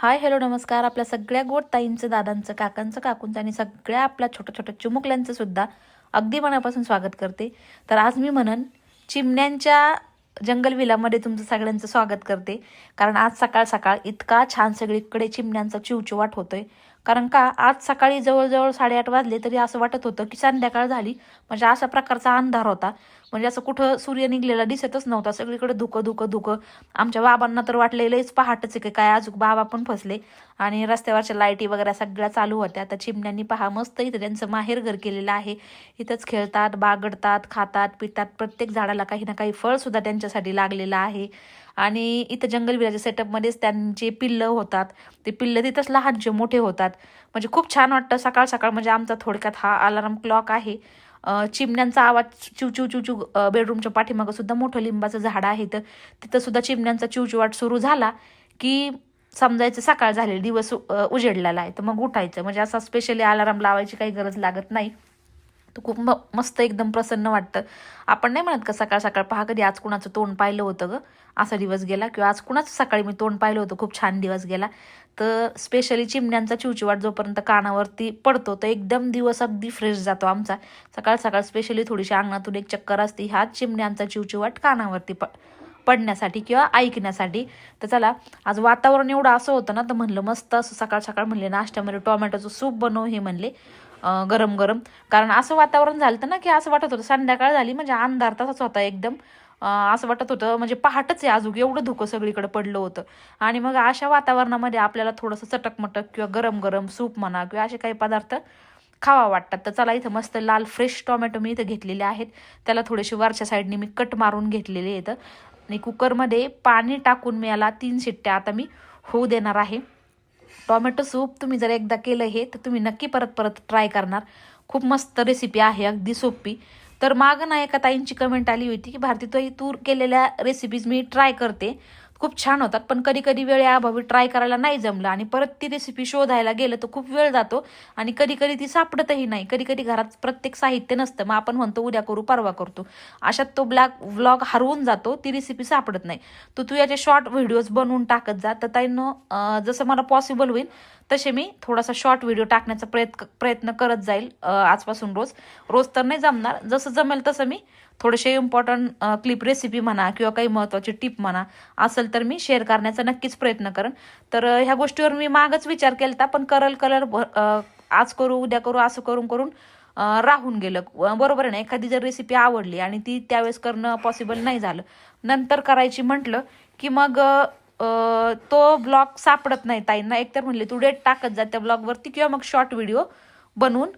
Hi hello नमस्कार. आपल्या सगळ्या गोड ताईंचं दादांचं काकांचं काकूंचं आणि सगळ्या आपल्या छोट्या छोट्या चिमुकल्यांचं सुद्धा अगदी मनापासून स्वागत करते. तर आज मी म्हणन चिमण्यांच्या जंगल विलामध्ये तुमचं सगळ्यांचं स्वागत करते. कारण आज सकाळ सकाळ इतका छान सगळीकडे चिमण्यांचा चिवचिवाट होतोय. कारण का आज सकाळी जवळजवळ साडेआठ वाजले तरी असं वाटत होतं की संध्याकाळ झाली. म्हणजे अशा प्रकारचा अंधार होता. म्हणजे असं कुठं सूर्य निघलेला दिसतच नव्हता. सगळीकडे धुकं धुकं धुकं. आमच्या बाबांना तर वाटलेलंच पहाटच आहे की काय अजून बाबा पण फसले. आणि रस्त्यावरच्या लाईटी वगैरे सगळ्या चालू होत्या. तर चिमण्यांनी पहा मस्त इथं त्यांचं माहेर घर केलेलं आहे. इथंच खेळतात बागडतात खातात पितात. प्रत्येक झाडाला काही ना काही फळसुद्धा त्यांच्यासाठी लागलेलं आहे. आणि इथं जंगल विराच्या सेटअपमध्येच त्यांचे पिल्लं होतात. ते पिल्लं तिथंच लहानचे मोठे होतात. म्हणजे खूप छान वाटतं. सकाळ सकाळ म्हणजे आमचा थोडक्यात हा अलार्म क्लॉक आहे. चिमण्यांचा आवाज चिव चिव चिव चिव बेडरूमच्या पाठीमागं सुद्धा मोठं लिंबाचं झाड आहे. तर तिथं सुद्धा चिमण्यांचा चिवचिवाट सुरू झाला की समजायचं सकाळ झालेली दिवस उजेडलेला आहे. तर मग उठायचं. म्हणजे असा स्पेशली अलाराम लावायची काही गरज लागत नाही. तर खूप म मस्त एकदम प्रसन्न वाटतं. आपण नाही म्हणत का सकाळ सकाळ पहा कधी आज कुणाचं तोंड पाहिलं होतं ग? असा दिवस गेला किंवा आज कुणाचं सकाळी मी तोंड पाहिलं होतं खूप छान दिवस गेला. तर स्पेशली चिमण्यांचा चिवचिवाट जोपर्यंत कानावरती पडतो तर एकदम दिवस अगदी फ्रेश जातो आमचा. सकाळ सकाळ स्पेशली थोडीशी अंगणातून एक चक्कर असते हा चिमण्यांचा चिवचिवाट कानावरती प पडण्यासाठी किंवा ऐकण्यासाठी. तर चला आज वातावरण एवढं असं होतं ना तर म्हणलं मस्त असं सकाळ सकाळ म्हणले नाश्त्यामध्ये टोमॅटोचं सूप बनव हे म्हणले. गरम गरम कारण असं वातावरण झालं ना की असं वाटत होतं संध्याकाळ झाली म्हणजे अंधार तसाच होता एकदम. असं वाटत होतं म्हणजे पहाटच आहे अजून एवढं धुकं सगळीकडे पडलं होतं. आणि मग अशा वातावरणामध्ये आपल्याला थोडंसं चटकमटक किंवा गरम गरम सूप म्हणा किंवा असे काही पदार्थ खावा वाटतात. तर चला इथं मस्त लाल फ्रेश टोमॅटो मी इथं घेतलेले आहेत. त्याला थोडेसे वरच्या साईडने मी कट मारून घेतलेले आहेत. आणि कुकरमध्ये पाणी टाकून मी याला तीन शिट्ट्या. आता मी होऊ देणार आहे. टॉमॅटो सूप तुम्ही जर एकदा केलं हे तर तुम्ही नक्की परत परत ट्राय करणार. खूप मस्त रेसिपी आहे अगदी सोपी. तर मागं ना एका ताईंची कमेंट आली होती की भारती तू तू केलेल्या रेसिपीज मी ट्राय करते. खूप छान होतात. पण कधी कधी वेळेअभावी ट्राय करायला नाही जमलं आणि परत ती रेसिपी शोधायला गेलं तर खूप वेळ जातो आणि कधी कधी ती सापडतही नाही. कधी कधी घरात प्रत्येक साहित्य नसतं. मग आपण म्हणतो उद्या करू परवा करतो. अशात तो ब्लॅक व्लॉग हरवून जातो. ती रेसिपी सापडत नाही. तर तू याचे शॉर्ट व्हिडिओज बनवून टाकत जा. तर ताईनं जसं मला पॉसिबल होईल तसे मी थोडासा शॉर्ट व्हिडिओ टाकण्याचा प्रयत्न प्रयत्न करत जाईल आजपासून रोज. रोज तर नाही जमणार. जसं जमेल तसं मी थोडेसे इम्पॉर्टंट क्लिप रेसिपी म्हणा किंवा काही महत्त्वाची टिप म्हणा असेल तर मी शेअर करण्याचा नक्कीच प्रयत्न करेन. तर ह्या गोष्टीवर मी मागच विचार केला होता पण करल कलर आज करू उद्या करू असं करून करून राहून गेलं. बरोबर आहे ना एखादी जर रेसिपी आवडली आणि ती त्यावेळेस करणं पॉसिबल नाही झालं. नंतर करायची म्हटलं की मग तो ब्लॉग सापडत नाही ताईंना. एकतर म्हणले तू डेट टाकत जा त्या ब्लॉगवरती किंवा मग शॉर्ट व्हिडिओ बनवून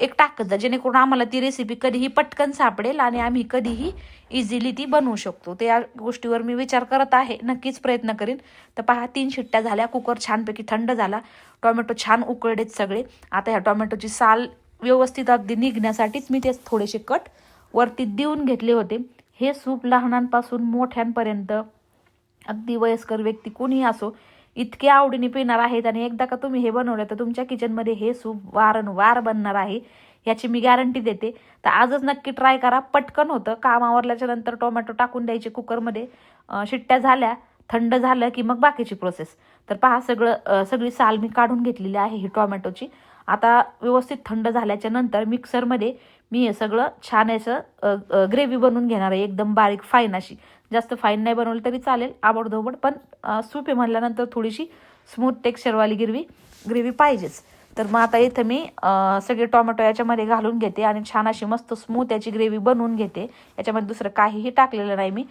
एक टाकत जा. जेणेकरून आम्हाला ती रेसिपी कधीही पटकन सापडेल आणि आम्ही कधीही इझिली ती बनवू शकतो. त्या गोष्टीवर मी विचार करत आहे. नक्कीच प्रयत्न करीन. तर पहा तीन शिट्ट्या झाल्या. कुकर छानपैकी थंड झाला. टोमॅटो छान उकळलेत सगळे. आता ह्या टोमॅटोची साल व्यवस्थित अगदी निघण्यासाठीच मी ते थोडेसे कट वरती देऊन घेतले होते. हे सूप लहानांपासून मोठ्यांपर्यंत अगदी वयस्कर व्यक्ती कोणीही असो इतके आवडीने पिणार आहेत आणि एकदा का तुम्ही हे बनवलं तर तुमच्या किचनमध्ये हे सूप वारंवार बनणार आहे. याची मी गॅरंटी देते. तर आजच नक्की ट्राय करा. पटकन होतं. काम आवरल्याच्या नंतर टोमॅटो टाकून द्यायचे कुकरमध्ये शिट्ट्या झाल्या. थंड झालं की मग बाकीची प्रोसेस तर पहा सगळं सगळी साल मी काढून घेतलेली आहे ही टोमॅटोची आता व्यवस्थित थंड झाल्याच्यानंतर मिक्सरमध्ये मी हे सगळं छान याचं ग्रेव्ही बनवून घेणार आहे. एकदम बारीक फाईन अशी. जास्त फाईन नाही बनवलं तरी चालेल आबडधोबड पण सूप आहे म्हणल्यानंतर थोडीशी स्मूथ टेक्स्चरवाली गिरवी ग्रेव्ही पाहिजेच. तर मग आता इथं मी सगळे टोमॅटो याच्यामध्ये घालून घेते आणि छान अशी मस्त स्मूथ याची ग्रेव्ही बनवून घेते. याच्यामध्ये दुसरं काहीही टाकलेलं नाही मी.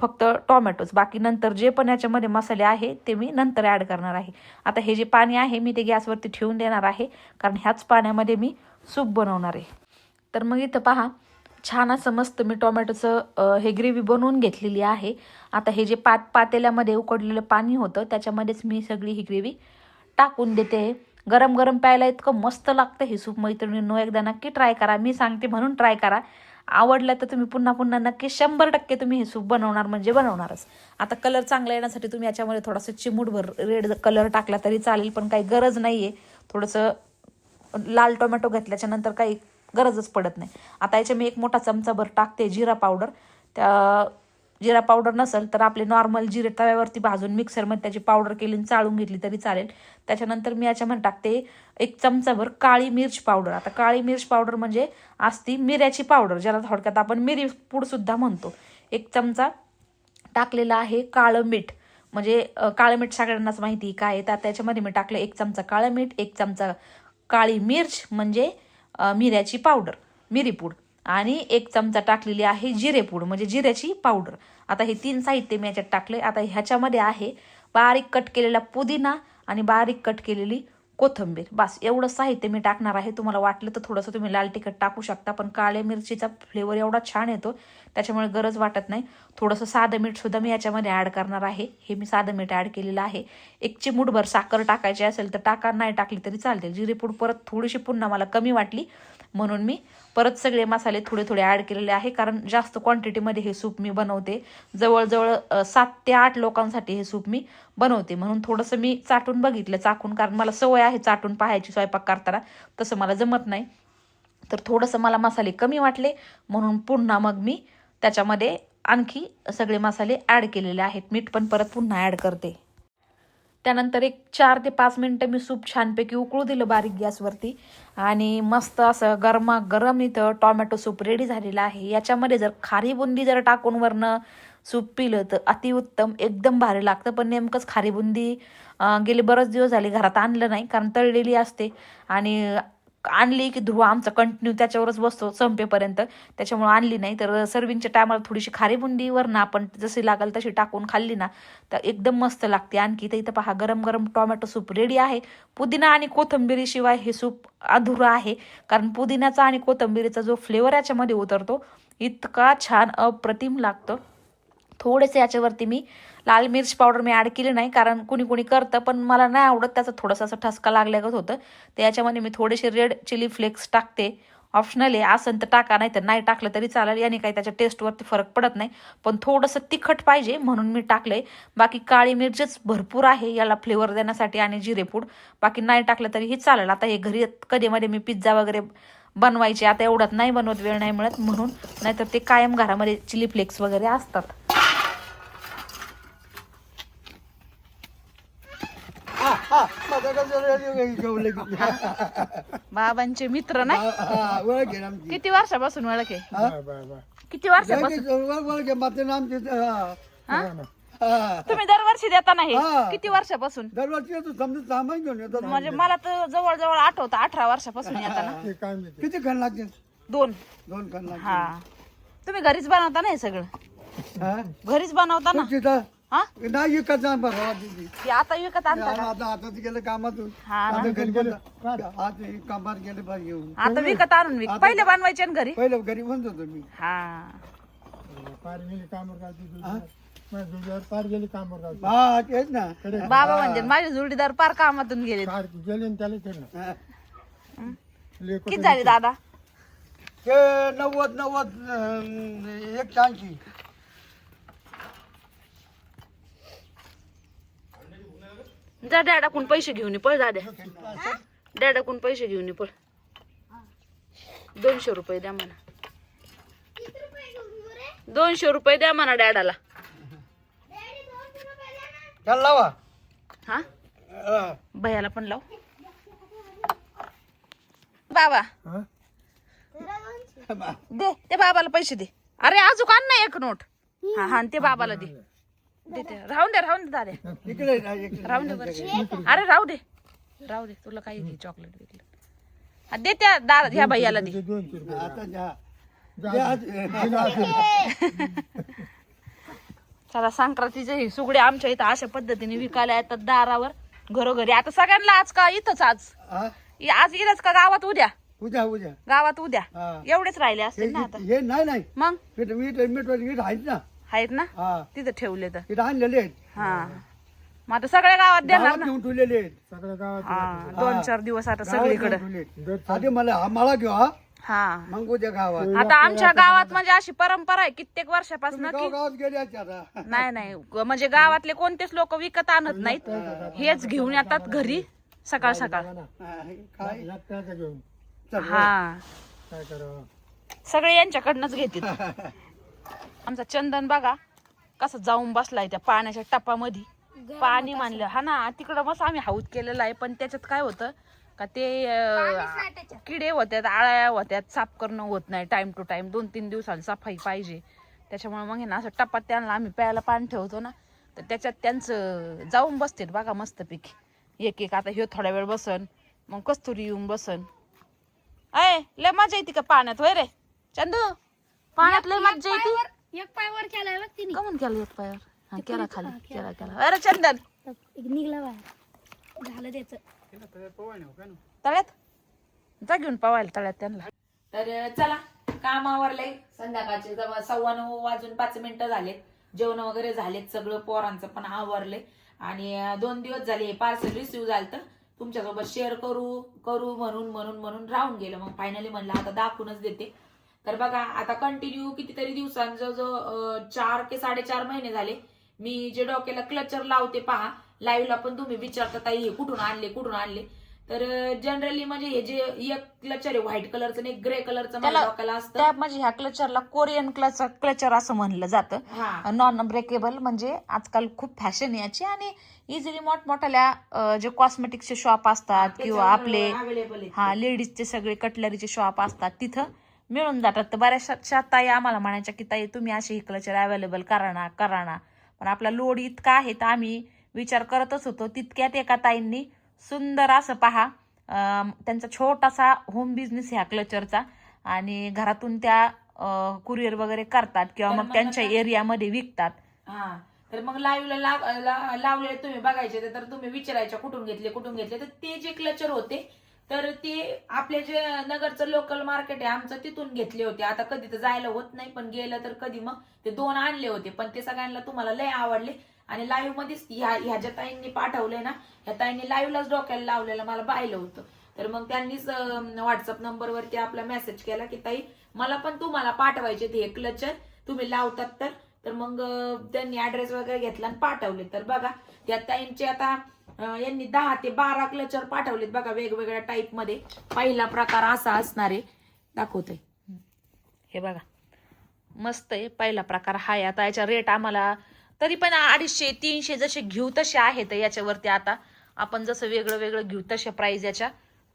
फक्त टोमॅटोच. बाकी नंतर जे पण याच्यामध्ये मसाले आहे ते मी नंतर ॲड करणार आहे. आता हे जे पाणी आहे मी ते गॅसवरती ठेवून देणार आहे. कारण ह्याच पाण्यामध्ये मी सूप बनवणार आहे. तर मग इथं पहा छान असं मस्त मी टोमॅटोचं हे ग्रेव्ही बनवून घेतलेली आहे. आता हे जे पात पातेल्यामध्ये उकडलेलं पाणी होतं त्याच्यामध्येच मी सगळी ही ग्रेव्ही टाकून देते. गरम गरम प्यायला इतकं मस्त लागतं हे सूप मैत्रिणींनो. एकदा नक्की ट्राय करा. मी सांगते म्हणून ट्राय करा. आवडलं तर तुम्ही पुन्हा पुन्हा नक्की शंभर टक्के तुम्ही हे सूप बनवणार म्हणजे बनवणारच. आता कलर चांगला येण्यासाठी तुम्ही याच्यामध्ये थोडासा चिमूटभर रेड कलर टाकला तरी चालेल पण काही गरज नाही आहे थोडंसं लाल टोमॅटो घेतल्याच्या नंतर काही गरजच पडत नाही. आता याच्या मी एक मोठा चमचाभर टाकते जिरा पावडर. त्या जिरा पावडर नसेल तर आपले नॉर्मल जिरे तव्यावरती भाजून मिक्सरमध्ये त्याची पावडर केली आणि चाळून घेतली तरी चालेल. त्याच्यानंतर मी याच्यामध्ये टाकते एक चमचाभर काळी मिर्च पावडर. आता काळी मिर्च पावडर म्हणजे असती मिऱ्याची पावडर ज्याला थोडक्यात आपण मिरी पूडसुद्धा म्हणतो. एक चमचा टाकलेला आहे काळं मीठ. म्हणजे काळं मीठ सगळ्यांनाच माहिती आहे काय तर त्याच्यामध्ये मी टाकलं एक चमचा काळं मीठ एक चमचा काळी मिर्च म्हणजे मिऱ्याची पावडर मिरीपूड आणि एक चमचा टाकलेली आहे जिरेपूड म्हणजे जिऱ्याची पावडर. आता हे तीन साहित्य मी याच्यात टाकले आता ह्याच्यामध्ये आहे बारीक कट केलेला पुदिना आणि बारीक कट केलेली कोथंबीर. बस एवढं साहित्य मी टाकणार आहे. तुम्हाला वाटलं तर थोडंसं तुम्ही लाल तिखट टाकू शकता पण काळ्या मिरचीचा फ्लेवर एवढा छान येतो त्याच्यामुळे गरज वाटत नाही. थोडंसं साधं मीठसुद्धा मी याच्यामध्ये ॲड करणार आहे. हे मी साधं मीठ ॲड केलेलं आहे. एक चिमूटभर साखर टाकायची असेल तर टाका नाही टाकली तरी चालते जिरेपूड परत थोडीशी पुन्हा मला कमी वाटली. म्हणून मी परत सगळे मसाले थोडे थोडे ॲड केलेले आहे. कारण जास्त क्वांटिटीमध्ये हे सूप मी बनवते. जवळजवळ सात ते आठ लोकांसाठी हे सूप मी बनवते. म्हणून थोडंसं मी चाटून बघितलं चाकून. कारण मला सवय आहे चाटून पाहायची स्वयंपाक करताना. तसं मला जमत नाही. तर थोडंसं मला मसाले कमी वाटले. म्हणून पुन्हा मग मी त्याच्यामध्ये आणखी सगळे मसाले ॲड केलेले आहेत. मीठ पण परत पुन्हा ॲड करते. त्यानंतर एक चार ते पाच मिनटं मी सूप छानपैकी उकळू दिलं बारीक गॅसवरती. आणि मस्त असं गरमा गरम इथं टॉमॅटो सूप रेडी झालेला आहे. याच्यामध्ये जर खारी बुंदी जर टाकून वरनं सूप पिलं तर अतिउत्तम एकदम भारी लागतं. पण नेमकंच खारी बुंदी गेले बरेच दिवस झाले घरात आणलं नाही कारण तळलेली असते. आणि आणली की ध्रुव आमचा कंटिन्यू त्याच्यावरच बसतो संपेपर्यंत. त्याच्यामुळे आणली नाही. तर सर्विंगच्या टायमाला थोडीशी खारी बुंदी ना आपण जशी लागेल तशी टाकून खाल्ली ना तर एकदम मस्त लागते. आणखी तर इथं पहा गरम गरम टोमॅटो सूप रेडी आहे. पुदिना आणि कोथिंबिरीशिवाय हे सूप अधुरं आहे. कारण पुदिन्याचा आणि कोथिंबिरीचा जो फ्लेवर याच्यामध्ये उतरतो इतका छान अप्रतिम लागतं. थोडेसे याच्यावरती मी लाल मिर्च पावडर मी ॲड केली नाही कारण कुणी कुणी करतं पण मला नाही आवडत त्याचा थोडासा असं ठसका लागल्यागत होतं. तर याच्यामध्ये मी थोडेसे रेड चिली फ्लेक्स टाकते. ऑप्शनल आहे असं तर टाका नाही तर नाही टाकलं तरी चालेल. याने काही त्याच्या टेस्टवरती फरक पडत नाही. पण थोडंसं तिखट पाहिजे म्हणून मी टाकले बाकी काळी मिरचीच भरपूर आहे याला फ्लेवर देण्यासाठी आणि जिरेपूड बाकी नाही टाकलं तरीही चालेल. आता हे घरी कधीमध्ये मी पिझ्झा वगैरे बनवायचे. आता एवढ्यात नाही बनवत वेळ नाही मिळत म्हणून. नाहीतर ते कायम घरामध्ये चिली फ्लेक्स वगैरे असतात हा, हा, माझ्याकडे रेडिओ घेऊन लगेच. बाबांचे मित्र नाही. किती वर्षापासून ओळख आहे? हा? किती वर्षापासून? हा. तुम्ही दरवर्षी देता नाही. हा. किती वर्षापासून? दरवर्षी येतो समजा सामान घेऊन येतो म्हणजे मला तर जवळजवळ आठवतं अठरा वर्षापासून येताना. किती खण लागते दोन. दोन खण लागते हा. तुम्ही घरीच बनवता ना हे सगळं? घरीच बनवता ना? तिथं हा? नाही विकत जा बघा तिथे. ते आता विकत आणता का? आता आता गेलं कामातून. हा ना. आता घरी गेलं. आज कामात गेले पाहिजे घेऊन आता विकत आणून विक पहिले बनवायचे ना घरी? पहिलं घरी म्हणत होतो मी. हा. हा? तेच ना. बाबा म्हणजे माझे जोडीदार पार कामातून गेले हा. किती झाले दादा? ते नव्वद नव्वद अं, एक ऐंशी. जा डॅडाकून पैसे घेऊन ये पळ दाद्या डॅडाकून पैसे घेऊन ये पळ. दोनशे रुपये द्या म्हणा. दोनशे रुपये द्या म्हणा डॅडाला त्याला लावा. हा? हा. भैयाला पण लाव. बाबा. दे ते बाबाला पैसे दे. अरे अजून आण ना एक नोट. हा हा आणि ते बाबाला दे. दे ते राहून दे राहून दे दादे. इकडे ना, इकडे. राहून दे बरं. अरे राहू दे. राहू दे. तुला काही घे चॉकलेट बिकलेट हा, दे त्या दादा ह्या भैयाला दे. आता जा. चला संक्रांतीचे हे सुगडे आमच्या इथं अशा पद्धतीने विकायला येतात दारावर घरोघरी. आता सगळ्यांना आज का इथंच आज? हा? इ- आज इथंच का गावात उद्या? उद्या उद्या. गावात उद्या. हा. एवढेच राहिले हे असतील ना आता. हे नाही नाही. मग? मीठ मीठ मीठ ना. आहेत ना? हा. तिथं ठेवले तर. इथं आणलेले आहेत. हा. मग आता सगळ्या गावात देणार गावात ना घेऊन ठेवलेले आहेत. हा दोन चार दिवस आता गावात सगळीकडे. घेऊन ठेवले आहेत. आधी मला हा माळा घेऊ हा. हा. मग उद्या गावात. आता आमच्या गावात म्हणजे अशी परंपरा आहे कित्येक वर्षापासून की गाव गावात गेले आहेत आता. नाही नाही. म्हणजे गावातले कोणतेच लोक विकत आणत नाहीत. हेच घेऊन येतात घरी सकाळ सकाळ. हा, काय? चल, हा सगळे यांच्याकडनंच घेतील. आमचा चंदन बघा कसा जाऊन बसलाय त्या पाण्याच्या टपामध्ये. पाणी मानलं हा ना तिकडं मस्त आम्ही हाऊत केलेला आहे पण त्याच्यात काय होतं का ते अं, किडे होत्यात आळ्या होत्यात साफ करणं होत नाही टाइम टू टाइम दोन तीन दिवसाला सफाई पाहिजे. त्याच्यामुळे मग आहे ना असं टपात त्यांना आम्ही प्यायला पाणी ठेवतो ना तर त्याच्यात त्यांचं जाऊन बसते बघा मस्तपैकी. एक एक आता ह्यो थोडा वेळ बसन मग कस्तुरी येऊन बसन. अय लय मजा येते का पाण्यात होय रे? चंदू पाण्यात लय मजा येते? एक पाय वर केलाय बघ तिने. कमून केलं एक पायावर? हा केला खाली केला. केला अरे चंदन! एक निघला बाहेर. झालं त्याच. तळ्यात जा घेऊन पवायला तळ्यात त्यांना. तर चला काम आवरलंय. संध्याकाळचे जवळ सव्वा नऊ वाजून पाच मिनिटं झालेत. जेवण वगैरे झालेत सगळं पोरांचं पण आवरलंय. आणि दोन दिवस झाले हे पार्सल रिसिव्ह झालं तुमच्यासोबत शेअर करू करू म्हणून म्हणून म्हणून राहून गेलं. मग फायनली म्हणलं आता दाखवूनच देते. तर बघा आता कंटिन्यू कितीतरी दिवसांत जवळजवळ अं, चार ते साडेचार महिने झाले. मी जे डोक्याला क्लचर लावते पहा लाईव्हला पण तुम्ही विचारता ताई हे कुठून आणले कुठून आणले? तर जनरली म्हणजे हे जे एक क्लचर आहे व्हाईट कलरचं एक ग्रे कलरचं डोक्याला असतं. म्हणजे ह्या क्लचरला कोरियन क्लचर क्लचर असं म्हणलं जातं. नॉन ब्रेकेबल म्हणजे आजकाल खूप फॅशन याची आणि इझिली मोठमोठ्या जे कॉस्मेटिक्सचे शॉप असतात किंवा आपले हा लेडीजचे सगळे कटलरीचे शॉप असतात तिथं. मिळून जातात. तर बऱ्याचशा ताई आम्हाला म्हणायच्या की ताई तुम्ही असे हे क्लचर अवेलेबल करा ना करा ना. पण आपला लोड इतका आहे तर आम्ही विचार करतच होतो. तितक्यात एका ताईंनी सुंदर असं पहा त्यांचा छोटासा होम बिझनेस ह्या क्लचरचा आणि घरातून त्या कुरिअर वगैरे करतात किंवा मग त्यांच्या एरियामध्ये विकतात. हा. तर मग लाईव्हला लावलेले तुम्ही बघायचे तर तुम्ही विचारायच्या कुठून घेतले कुठून घेतले. तर ते जे क्लचर होते तर ते आपले जे नगरचं लोकल मार्केट आहे आमचं तिथून घेतले होते. आता कधी तर जायला होत नाही पण गेलं तर कधी मग ते दोन आणले होते. पण ते सगळ्यांना तुम्हाला लय आवडले. आणि लाईव्ह मध्येच ह्या ह्या ज्या ताईंनी पाठवले ना ह्या ताईंनी लाईव्हलाच डोक्याला लावलेलं मला पाहिलं होतं. तर मग त्यांनीच व्हॉट्सअप नंबरवरती आपला मेसेज केला की ताई मला पण तुम्हाला पाठवायचे ते क्लचर तुम्ही लावतात तर. तर मग त्यांनी ऍड्रेस वगैरे घेतला आणि पाठवले. तर बघा त्या ताईंचे आता यांनी दहा ते बारा क्लचर पाठवलेत बघा वेगवेगळ्या टाईपमध्ये. पहिला प्रकार असा असणार आहे. दाखवते हे बघा. मस्त आहे पहिला प्रकार हा आहे. आता याचा रेट आम्हाला तरी पण अडीचशे तीनशे जसे घेऊ तसे आहेत याच्यावरती आता. आपण जसं वेगळं वेगळं घेऊ तशा प्राइस याच्या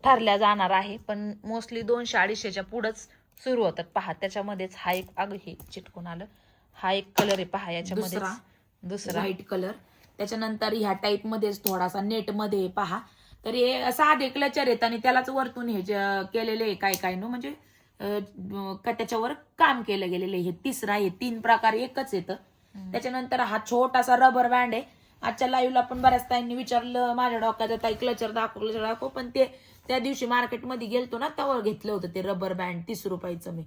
ठरल्या जाणार आहे. पण मोस्टली दोनशे अडीचशेच्या पुढंच सुरू होतात. पहा त्याच्यामध्येच हा एक अग हे चिटकून आलं. हा एक कलर आहे पहा याच्यामध्ये दुसरा. दुसरा. व्हाईट कलर त्याच्यानंतर ह्या टाईप मध्येच थोडासा नेटमध्ये आहे पहा. तर हे साधे क्लचर आहेत आणि त्यालाच वरतून हे केलेले आहे काय काय नो म्हणजे का त्याच्यावर काम केलं गेलेलं आहे. हे तिसरा हे तीन प्रकार एकच येतं त्याच्यानंतर हा छोटासा रबर बँड आहे. आजच्या लाईव्हला पण बऱ्याच ताईंनी विचारलं माझ्या डोक्यात ताई क्लचर दाखव क्लचर दाखव. पण ते त्या दिवशी मार्केटमध्ये गेलतो ना तेव्हा घेतलं होतं ते रबर बँड तीस रुपयाचं मी.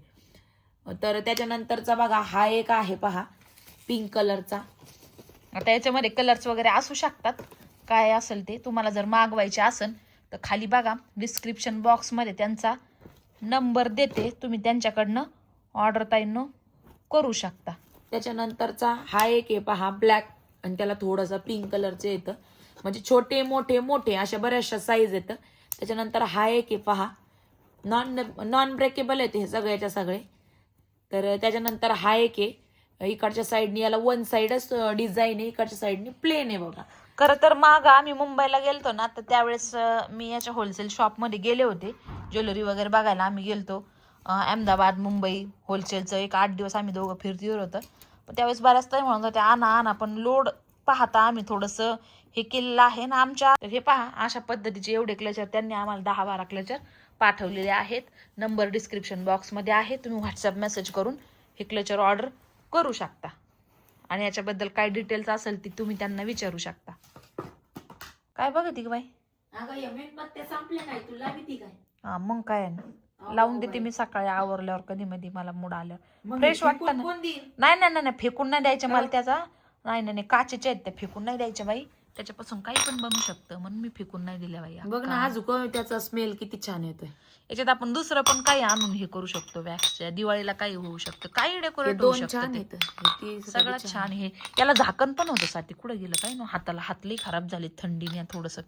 तर त्याच्यानंतरचा बघा हा एक आहे पहा पिंक कलरचा आता याच्यामध्ये कलर्स वगैरे असू शकतात. काय असेल ते तुम्हाला जर मागवायचे असेल तर खाली बघा डिस्क्रिप्शन बॉक्समध्ये त्यांचा नंबर देते. तुम्ही त्यांच्याकडनं ऑर्डर ताईनं करू शकता. त्याच्यानंतरचा हा एक आहे पहा ब्लॅक आणि त्याला थोडंसं पिंक कलरचं येतं. म्हणजे छोटे मोठे मोठे अशा बऱ्याचशा साईज येतं. त्याच्यानंतर हा एक आहे पहा नॉन नॉन ब्रेकेबल येते हे सगळ्याच्या सगळे. तर त्याच्यानंतर हा एक आहे इकडच्या साईडनी याला वन साईडच डिझाईन आहे इकडच्या साईडनी प्लेन आहे बघा. खरं तर माग आम्ही मुंबईला गेलतो ना तर त्यावेळेस मी याच्या होलसेल शॉपमध्ये गेले होते. ज्वेलरी वगैरे बघायला आम्ही गेलतो. अहमदाबाद मुंबई होलसेलचं एक आठ दिवस आम्ही दोघं फिरतीवर होतं. पण त्यावेळेस बऱ्याच ताई म्हणत होते आणा आणा पण लोड पाहता आम्ही थोडंसं हे केलेलं आहे ना आमच्या. हे पहा अशा पद्धतीचे एवढे क्लचर त्यांनी आम्हाला दहा बारा क्लचर पाठवलेले आहेत. नंबर डिस्क्रिप्शन बॉक्समध्ये आहे. तुम्ही व्हॉट्सअप मेसेज करून हे क्लचर ऑर्डर करू शकता. आणि याच्याबद्दल काय डिटेल्स असेल ती तुम्ही त्यांना विचारू शकता. काय बघ ती बाई हा मग काय? ना लावून देते मी सकाळी आवरल्यावर कधी मध्ये मला मूड आल्यावर. फ्रेश वाटतं ना? नाही नाही नाही नाही, फेकून नाही द्यायचं मला त्याचा. नाही नाही नाही, काचेच्या आहेत त्या. फेकून नाही द्यायच्या बाई. त्याच्यापासून काही पण बनू शकतं म्हणून मी फेकून नाही दिल्या बाई. बघ ना अजून त्याचा स्मेल किती छान येतोय. याच्यात आपण दुसरं पण काही आणून हे करू शकतो वॅक्सच्या दिवाळीला काही होऊ शकतं काही डेकोरेट होऊ शकतं छान ते. येतं. हे ती सगळी सगळ्यात छान. हे. याला झाकण पण होतं साठी कुठं गेलं काय ना? हाताला हातले खराब झाले थंडीने थोडस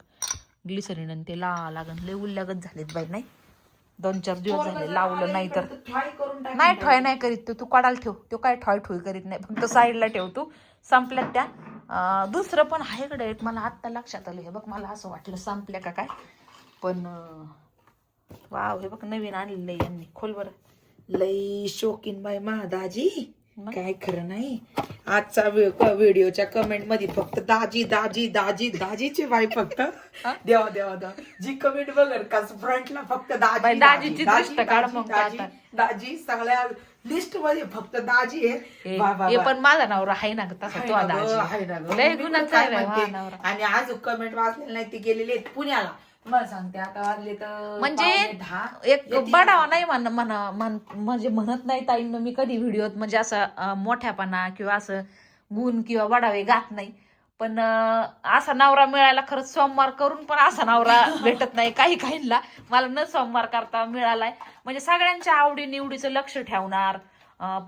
ग्लिसरीन आणि ते ला लागन. लय उल्ल्यागत झालेत बाई नाही? दोन चार दिवस झाले लावलं नाही तर. नाही ठॉय नाही करीत तो. तू कडाल ठेव. तो काय ठॉय ठोय करीत नाही. फक्त साईडला ठेव तू. संपल्यात त्या. दुसरं पण आहे कडे एक मला आत्ता लक्षात आलं. हे बघ मला असं वाटलं संपल्या का काय? पण वाव हे बघ नवीन आणलेलं यांनी. खोल बरं. लई शौकीन बाई दाजी मग? काय खरं नाही. आजचा व्हि- व्हिडिओच्या कमेंटमध्ये फक्त दाजी दाजी दाजी दाजीचे बाई फक्त. देवा देवा देवा. जी कमेंट बघर का फ्रंटला फक्त दाजी दाजीची दाजी. दाजी सगळ्या लिस्टमध्ये फक्त दाजी आहे हे वा, वा, हे वा. पण माझा नवरा आहे ना तसा हाय तो ना गं, दाजी हाय ना गं. लय मी गुन्हा पण काय चाललाय म्हणते, हा नवरा. आणि आज कमेंट वाचलेले नाही ते गेलेले आहेत पुण्याला. सांगते आता वाजले तर पावणे म्हणजे दहा. एक येतील. बडावा नाही म्हण म्हणा म्हण- म्हणजे म्हणत नाही ताईंनो मी कधी व्हिडिओत म्हणजे असं अं, मोठ्यापणा किंवा असं गुण किंवा बडावे गात नाही. पण असा नवरा मिळायला खरंच सोमवार करून पण असा नवरा भेटत नाही काही काहींना. मला न सोमवार करता मिळालाय. म्हणजे सगळ्यांच्या आवडी निवडीचं लक्ष ठेवणार.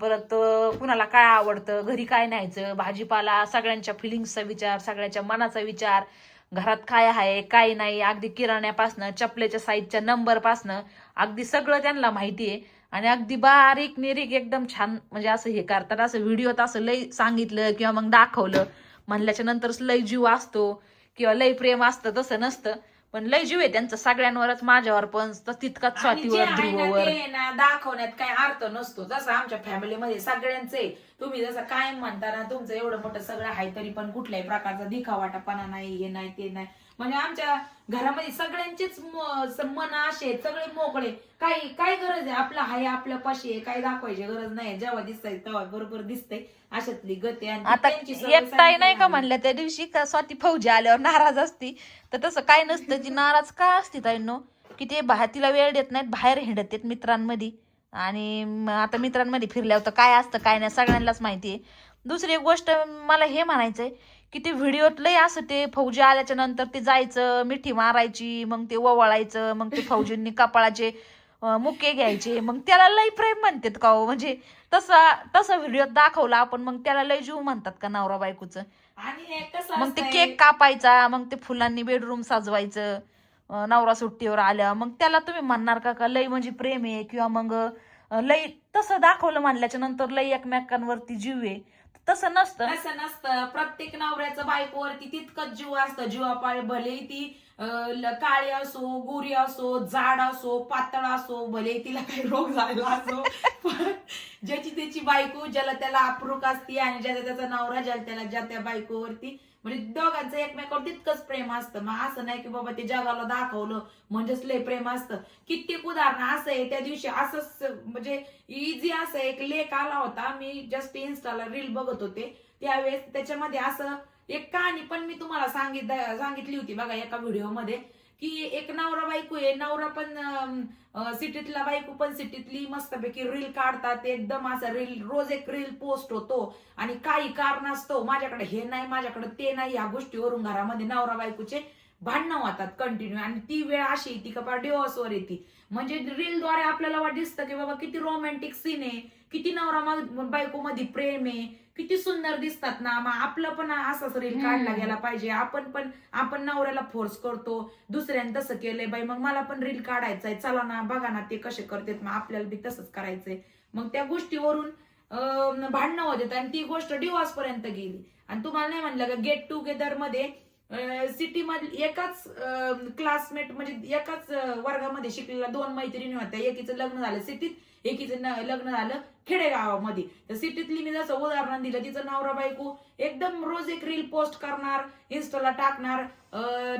परत कुणाला काय आवडतं घरी काय न्यायचं भाजीपाला सगळ्यांच्या फिलिंग्सचा विचार सगळ्याच्या मनाचा विचार घरात काय आहे काय नाही अगदी किराण्यापासनं चपलेच्या साईजच्या नंबरपासनं अगदी सगळं त्यांना माहिती आहे आणि अगदी बारीक निरीक एकदम छान म्हणजे असं हे करतात असं व्हिडिओत असं लय सांगितलं किंवा मग दाखवलं. म्हणल्याच्या नंतरच लय जीव असतो किंवा लय प्रेम असतं तसं नसतं. पण लय जीव आहे त्यांचं. सगळ्यांवरच माझ्यावर पण तर तितकाच आणि जे स्वातीवर आहे ना ध्रुववर. ते ना दाखवण्यात काही अर्थ नसतो. जसं आमच्या फॅमिलीमध्ये सगळ्यांचे तुम्ही जसं कायम म्हणता ना तुमचं एवढं मोठं सगळं आहे तरी पण कुठल्याही प्रकारचा दिखावाटापणा नाही हे नाही ते नाही. म्हणजे आमच्या घरामध्ये सगळ्यांचेच मन असे सगळे मोकळे. काही काय गरज आहे. आपलं आहे आपल्या पाशी आहे. काही दाखवायची गरज नाही जेव्हा दिसतंय तेव्हा बरोबर दिसतंय. अशातली गती आता त्यांची सवय एक ताई नाही का म्हणल्या त्या दिवशी का स्वाती फौजी आल्यावर नाराज असती. तर तसं काय नसतं ती नाराज का असती ताईंनो? की ते तिला वेळ देत नाहीत बाहेर हिंडत आहेत मित्रांमध्ये. आणि आता मित्रांमध्ये फिरल्यावर तर काय असतं काय नाही सगळ्यांनाच माहिती आहे. दुसरी एक गोष्ट मला हे म्हणायचंय की ते व्हिडिओत लय असं ते फौजी आल्याच्यानंतर ते जायचं मिठी मारायची मग ते ओवाळायचं मग ते फौजींनी कपाळाचे मुके घ्यायचे मग त्याला लय प्रेम म्हणतात का हो? म्हणजे तसा तसा व्हिडिओ दाखवला आपण मग त्याला लय जीव म्हणतात का नवरा बायकोचं? मग ते केक कापायचा मग ते फुलांनी बेडरूम सजवायचं नवरा सुट्टीवर आल्या मग त्याला तुम्ही म्हणणार का का लय म्हणजे प्रेम आहे किंवा मग लय तसं दाखवलं म्हणल्याच्या नंतर लय एकमेकांवरती जीव आहे? तसं नसतं. असं नसतं. प्रत्येक नवऱ्याचं बायकोवरती तितकंच जीव असतं. जीवापाय भले ती काळी असो गोरी असो जाड असो पातळ असो भले तिला काही रोग झालेला असो ज्याची त्याची बायको ज्याला त्याला अप्रूक असते आणि ज्याचा त्याचा नवरा ज्याला त्याला ज्या त्या बायकोवरती म्हणजे दोघांचं एकमेकावर तितकंच प्रेम असतं. मग असं नाही की बाबा ते जगाला दाखवलं म्हणजेच लय प्रेम असतं. कित्येक उदाहरण असं आहे त्या दिवशी असंच म्हणजे इझी असं एक लेख आला होता. मी जस्ट इन्स्टाला रील बघत होते. त्यावेळेस त्याच्यामध्ये असं एक कहाणी पण मी तुम्हाला सांगित सांगितली होती बघा एका व्हिडिओमध्ये की एक नवरा बायको आहे नवरा पण सिटीतला बायको पण सिटीतली मस्तपैकी रील काढतात. एकदम असं रील रोज एक रील पोस्ट होतो. आणि काही कारण असतो माझ्याकडे हे नाही माझ्याकडे ते नाही. या गोष्टीवरून घरामध्ये नवरा बायकोचे भांडणं होतात कंटिन्यू आणि ती वेळ अशी येते का डिवॉर्सवर येते. म्हणजे रीलद्वारे आपल्याला वाट दिसतं की बाबा किती रोमॅन्टिक सीन आहे किती नवरा बायको मध्ये प्रेम आहे किती सुंदर दिसतात ना मग आपलं पण असाच रील काढला गेला पाहिजे. आपण पण आपण नवऱ्याला फोर्स करतो दुसऱ्याने तसं केलंय बाई मग मला पण रील काढायचंय. चला ना बघा ना ते कसे करतात मग आपल्याला बी तसंच करायचंय. मग त्या गोष्टीवरून भांडणं होत आणि ती गोष्ट डिवॉर्स पर्यंत गेली. आणि तुम्हाला नाही म्हणलं का गेट टुगेदरमध्ये सिटीमधली एकाच क्लासमेट म्हणजे एकाच वर्गामध्ये शिकलेल्या दोन मैत्रिणी होत्या. एकीचं लग्न झालं सिटीत एकीचं लग्न झालं खेडेगावामध्ये. तर सिटीतली मी जसं उदाहरण दिलं तिचं नवरा बायको. एकदम रोज एक रील पोस्ट करणार इन्स्टाला टाकणार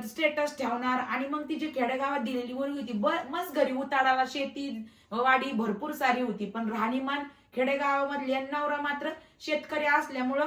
स्टेटस ठेवणार आणि मग तिची खेडेगावात दिलेली मुलगी होती ब- मस्त घरी उताडाला शेती वाडी भरपूर सारी होती. पण राहणीमान खेडेगावामधली नवरा मात्र शेतकरी असल्यामुळं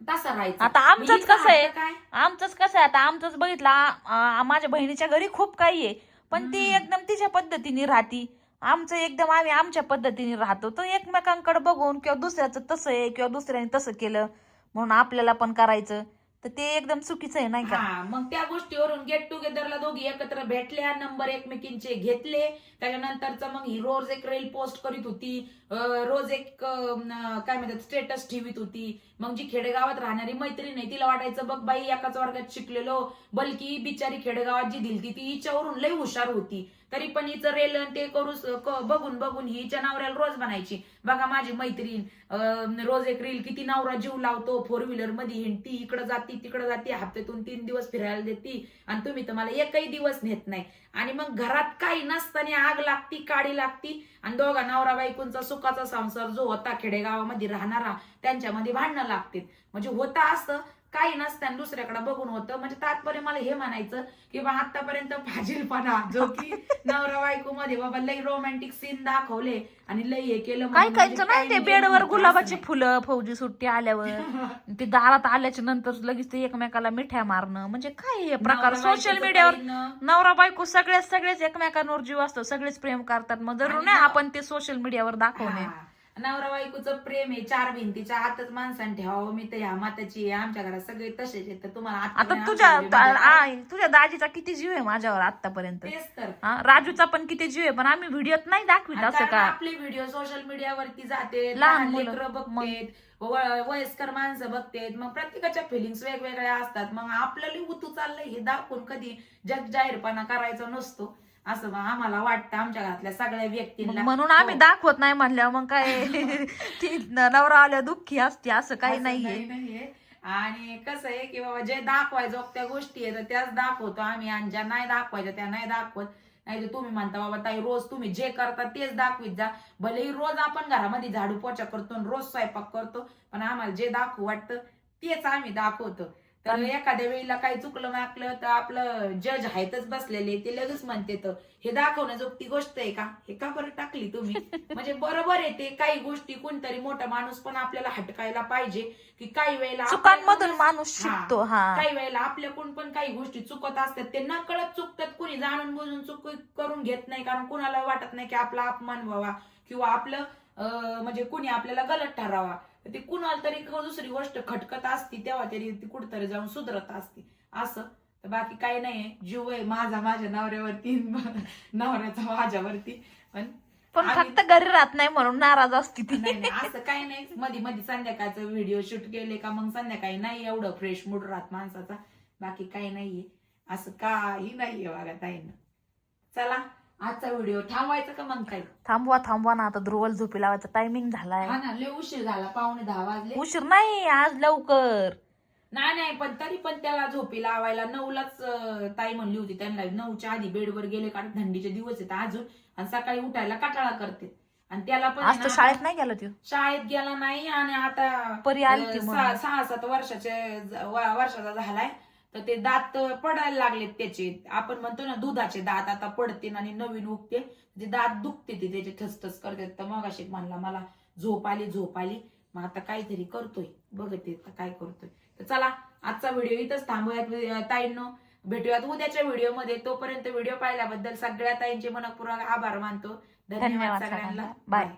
तसा राहायचा. आता आमचंच मग हिचा कसं आहे? काय? आमचंच कसं आहे? आता आमचंच बघितलं आ- आ- माझ्या बहिणीच्या घरी खूप काही आहे. पण ती एकदम तिच्या पद्धतीने राहती. आमचं एकदम आम्ही आमच्या पद्धतीने राहतो. तर एकमेकांकडे बघून किंवा दुसऱ्याचं तसं आहे किंवा दुसऱ्याने तसं केलं म्हणून आपल्याला पण करायचं. तर ते एकदम चुकीचं आहे नाही का? हा मग त्या गोष्टीवरून गेट टुगेदरला दोघी एकत्र भेटल्या नंबर एकमेकींचे घेतले. त्याच्यानंतरच मग ही रोज एक रील पोस्ट करीत होती. अं, रोज एक अं, काय म्हणतात स्टेटस ठेवीत होती. मग जी खेडेगावात राहणारी मैत्रीण आहे तिला वाटायचं बघ बाई एकाच वर्गात शिकलेलो. बलकी बिचारी खेडेगावात जी दिलती ती हिच्यावरून लय हुशार होती. तरी पण हिचं रेल आणि ते करू बघून बघून ही हिच्या नवऱ्याला रोज बनायची बघा माझी मैत्रीण रोज एक रील किती नवरा जीव लावतो फोर व्हीलरमध्ये हिंडती इकडे जाती तिकडे जाती हप्त्यातून तीन दिवस फिरायला देती आणि तुम्ही तर मला एकही दिवस नेत नाही. आणि मग घरात काही नसताना आग लागती काडी लागती आणि दोघा नवरा बायकोंचा सुखाचा संसार जो होता खेडेगावामध्ये राहणारा त्यांच्यामध्ये भांडणं लागतील म्हणजे होता असं काही नसताना दुसऱ्याकडे बघून होतं. म्हणजे तात्पर्य मला हे म्हणायचं की बा आतापर्यंत फाजीलपणा जो की नवरा बायको मध्ये बाबा लई रोमॅन्टिक सीन दाखवले आणि लई हे केलं काय कायचं म्हणजे नाही ते बेडवर गुलाबाची. फुलं फौजी सुट्टी आल्यावर. ते दारात आल्याच्यानंतर लगेच ते एकमेकाला मिठ्या मारणं. म्हणजे काय हे प्रकार? सोशल मीडियावर नवरा बायको सगळेच सगळेच एकमेकांवर जीव असतो. सगळेच प्रेम करतात. मग जरूर नाही आपण ते सोशल मीडियावर दाखवणे. नवरा बायकोचं प्रेम आहे चार भिंतीच्या आतच माणसाने ठेवावं मी तर ह्या माताची आहे आमच्या घरात सगळे तसेच आहेत तर तुम्हाला आता तुझ्या आ- तुझ्या दाजीचा किती जीव आहे माझ्यावर आतापर्यंत तेच तर. राजूचा पण किती जीव आहे पण आम्ही व्हिडिओत नाही दाखवित असं कारण का? आपले व्हिडिओ सोशल मीडियावरती जाते लहान लहान मुलं. लेकरं बघतेत व- वयस्कर माणसं बघतेत मग प्रत्येकाच्या फिलिंग्स वेगवेगळ्या असतात मग आपल्याला उतू चाललंय हे दाखवून कधी जग जाहीरपणा करायचा नसतो. असं मग आम्हाला वाटतं आमच्या घरातल्या सगळ्या मग व्यक्तींना म्हणून आम्ही हो. दाखवत नाही म्हणल्यावर मग काय? ती नवरा आल्या दुःखी असते असं काही असं नाहीये. नाहीये. आणि कसं आहे की बाबा जे दाखवायचं त्या गोष्टी आहेत त्याच दाखवतो आम्ही. आणि ज्या नाही दाखवायच्या त्या नाही दाखवत. नाही तर तुम्ही म्हणता बाबा ताई रोज तुम्ही जे करता तेच दाखवीत जा. भलेही रोज आपण घरामध्ये झाडू पोचा करतो आणि रोज स्वयंपाक करतो पण आम्हाला जे दाखवू वाटतं तेच आम्ही दाखवतो. तर एखाद्या वेळेला काही चुकलं माकलं तर आपलं जज आहेतच बसलेले ते लगेच म्हणते तर. हे दाखवण्याजोगती गोष्ट आहे का? हे का बरं टाकली तुम्ही? म्हणजे बरोबर आहे ते काही गोष्टी कोणतरी मोठा माणूस पण आपल्याला हटकायला पाहिजे की काही वेळेला चुकांमधून माणूस. शिकतो काही वेळेला आपल्याकडून पण काही गोष्टी चुकत असतात. ते नकळत चुकतात. कुणी जाणून बुजून चुक करून घेत नाही. कारण कुणाला वाटत नाही की आपला अपमान व्हावा किंवा आपलं म्हणजे कुणी आपल्याला गलत ठरावा ते कुणाला तरी दुसरी गोष्ट खटकत असती तेव्हा तरी ती कुठतरी जाऊन सुधरत असती. असं. तर बाकी काही नाहीये. जीव आहे माझा माझ्या नवऱ्यावरती नवऱ्याचा माझ्यावरती. पण पण फक्त घरी राहत नाही म्हणून नाराज असते ती. नाही नाही. असं काही नाही. मध्ये मध्ये संध्याकाळचं व्हिडिओ शूट केले का मग संध्याकाळी नाही एवढं फ्रेश मूड राहत माणसाचा. बाकी काही नाहीये. असं काही नाहीये बघा ताईनं. चला. आजचा व्हिडिओ थांबवायचा का मग काही थांबवा थांबवा ना. आता ध्रुवल झोपी लावायचा. टायमिंग झालाय. हा ना लय उशीर झाला. पावणे दहा वाजले. उशीर नाही आज लवकर. नाही नाही पण तरी पण त्याला झोपी लावायला नऊलाच अं, ताई म्हणली होती. त्यांना नऊच्या आधी बेडवर गेले कारण थंडीचे दिवस आहेत अजून. आणि सकाळी उठायला कटाळा करते. आणि त्याला पण आज ना- शाळेत नाही गेला तू? शाळेत गेला नाही आणि आता परी आली ती अं, म्हणून. सहा सहा सात वर्षाचे ज- व- वर्षाचा झालाय. तर ते दात पडायला लागलेत त्याचे. आपण म्हणतो ना दुधाचे दात आता पडतील आणि नवीन उगते. ते दात दुखते ते त्याचे ठसठस करते तर मग अशी म्हणला मला झोप आली झोप आली. मग आता काहीतरी करतोय. बघते काय करतोय. तर चला आजचा व्हिडिओ इथंच थांबूयात. ताईंनो भेटूयात उद्याच्या व्हिडिओमध्ये. तोपर्यंत व्हिडिओ पाहिल्याबद्दल सगळ्या ताईंचे मनपूर्वक आभार मानतो. धन्यवाद सगळ्यांना. बाय.